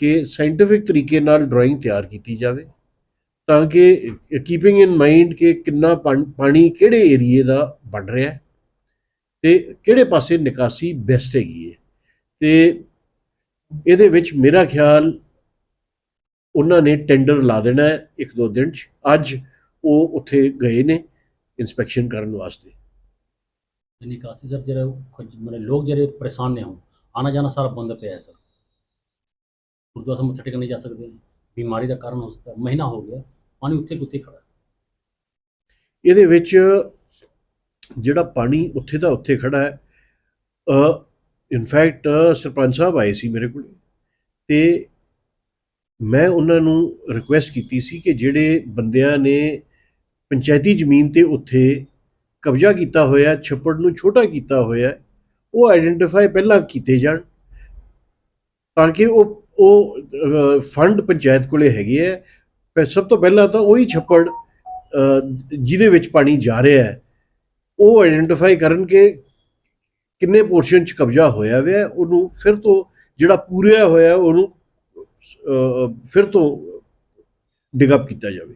ਕਿ ਸਾਇੰਟੀਫਿਕ ਤਰੀਕੇ ਨਾਲ ਡਰਾਇੰਗ ਤਿਆਰ ਕੀਤੀ ਜਾਵੇ ਤਾਂ ਕਿ ਕੀਪਿੰਗ ਇਨ ਮਾਈਂਡ ਕਿ ਕਿੰਨਾ ਪਾਣ- ਪਾਣੀ ਕਿਹੜੇ ਏਰੀਏ ਦਾ ਬਣ ਰਿਹਾ ਹੈ ਤੇ ਕਿਹੜੇ ਪਾਸੇ ਨਿਕਾਸੀ ਬੈਸਟ ਹੈਗੀ ਹੈ। ਤੇ ਇਹਦੇ ਵਿੱਚ ਮੇਰਾ ਖਿਆਲ ਉਹਨਾਂ ਨੇ ਟੈਂਡਰ ਲਾ ਦੇਣਾ ਇੱਕ ਦੋ ਦਿਨ ਚ। ਅੱਜ ਉਹ ਉੱਥੇ ਗਏ ਨੇ ਇਨਸਪੈਕਸ਼ਨ ਕਰਨ ਵਾਸਤੇ ਨਿਕਾਸੀ ਸਰ ਜਿਹੜੇ ਮਤਲਬ ਲੋਕ ਜਿਹੜੇ ਪਰੇਸ਼ਾਨ ਨੇ ਹੁਣ ਆਣਾ ਜਾਣਾ ਸਾਰਾ ਬੰਦ ਪਿਆ ਹੈ ਸਰ ਗੁਰਦੁਆਰਾ ਸਾਹਿਬ ਮੱਥਾ ਟੇਕਣ ਨਹੀਂ ਜਾ ਸਕਦੇ ਬਿਮਾਰੀ ਦਾ ਕਾਰਨ ਹੋ ਸਕਦਾ। ਮਹੀਨਾ ਹੋ ਗਿਆ ਪਾਣੀ ਉੱਥੇ ਕੁੱਤੇ ਖੜਾ। ਇਹਦੇ ਵਿੱਚ ਜਿਹੜਾ ਪਾਣੀ ਉੱਥੇ ਦਾ ਉੱਥੇ ਖੜਾ ਹੈ ਇਨਫੈਕਟ ਸਰਪੰਚ ਸਾਹਿਬ ਆਏ ਸੀ ਮੇਰੇ ਕੋਲ ਤੇ ਮੈਂ ਉਹਨਾਂ ਨੂੰ ਰਿਕੁਐਸਟ ਕੀਤੀ ਸੀ ਕਿ ਜਿਹੜੇ ਬੰਦਿਆਂ ਨੇ ਪੰਚਾਇਤੀ ਜ਼ਮੀਨ ਤੇ ਉੱਥੇ ਕਬਜ਼ਾ ਕੀਤਾ ਹੋਇਆ, ਛੱਪੜ ਨੂੰ ਛੋਟਾ ਕੀਤਾ ਹੋਇਆ, ਉਹ ਆਇਡੈਂਟੀਫਾਈ ਪਹਿਲਾਂ ਕੀਤੇ ਜਾਣ ਤਾਂ ਕਿ ਉਹ ਉਹ ਫੰਡ ਪੰਚਾਇਤ ਕੋਲੇ ਹੈਗੇ ਹੈ ਪਰ ਸਭ ਤੋਂ ਪਹਿਲਾਂ ਤਾਂ ਉਹੀ ਛੱਪੜ ਜਿਹਦੇ ਵਿੱਚ ਪਾਣੀ ਜਾ ਰਿਹਾ ਹੈ, ਉਹ ਆਇਡੈਂਟੀਫਾਈ ਕਰਨ ਕਿ ਕਿੰਨੇ ਪੋਰਸ਼ਨ ਚ ਕਬਜ਼ਾ ਹੋਇਆ ਹੋਇਆ ਉਹਨੂੰ ਫਿਰ ਤੋਂ ਜਿਹੜਾ ਪੂਰਿਆ ਹੋਇਆ ਉਹਨੂੰ ਫਿਰ ਤੋਂ ਡਿਗ ਅਪ ਕੀਤਾ ਜਾਵੇ।